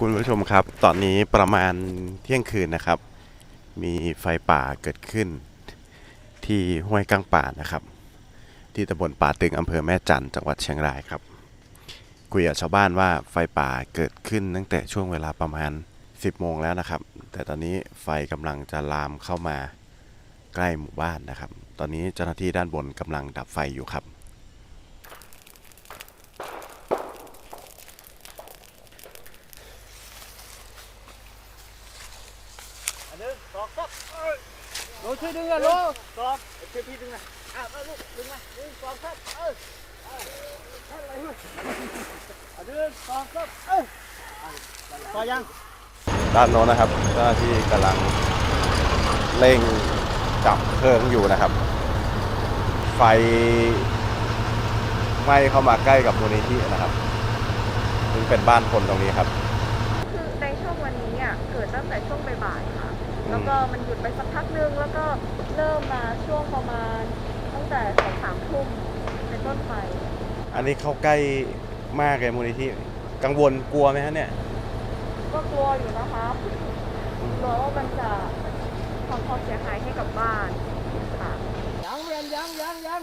คุณผู้ชมครับ ตอนนี้ประมาณเที่ยงคืนนะครับ มีไฟป่าเกิดขึ้น ที่ห้วยกังป่านะครับ ที่ตำบลป่าตึงอำเภอแม่จันจังหวัดเชียงรายครับ คุยกับชาวบ้านว่าไฟป่าเกิดขึ้นตั้งแต่ช่วงเวลาประมาณ 10 โมงแล้วนะครับ แต่ตอนนี้ไฟกำลังจะลามเข้ามาใกล้หมู่บ้านนะครับ ตอนนี้เจ้าหน้าที่ด้านบนกำลังดับไฟอยู่ครับ อันนึงสองครับเอ้ยโลช่วยดึงอะโลสองช่วยพี่ดึงอะอะเอาลูกดึงมาหนึ่งสองครับเอ้ยเอ้ยอะไรวะอันนึงสองครับเอ้ยพอยังด้านโน้นนะครับเจ้าหน้าที่กำลังเร่งจับเพลิงอยู่นะครับ ไฟไหม้เข้ามาใกล้กับมูลนิธินะครับซึ่งเป็นบ้านคนตรงนี้ครับ คือในช่วงวันนี้เนี่ยเกิดตั้งแต่ช่วงบ่ายๆค่ะ แล้วก็มันหยุดไปสักพักนึง แล้วก็เริ่มมาช่วงประมาณตั้งแต่สองสามทุ่มเป็นต้นไป อันนี้เข้าใกล้มากเลยมูลนิธิกังวลกลัวไหมฮะเนี่ย ก็กลัวอยู่นะคะกลัวว่ามันจะทำความเสียหายให้กับบ้านค่ะยังยังยังยังยัง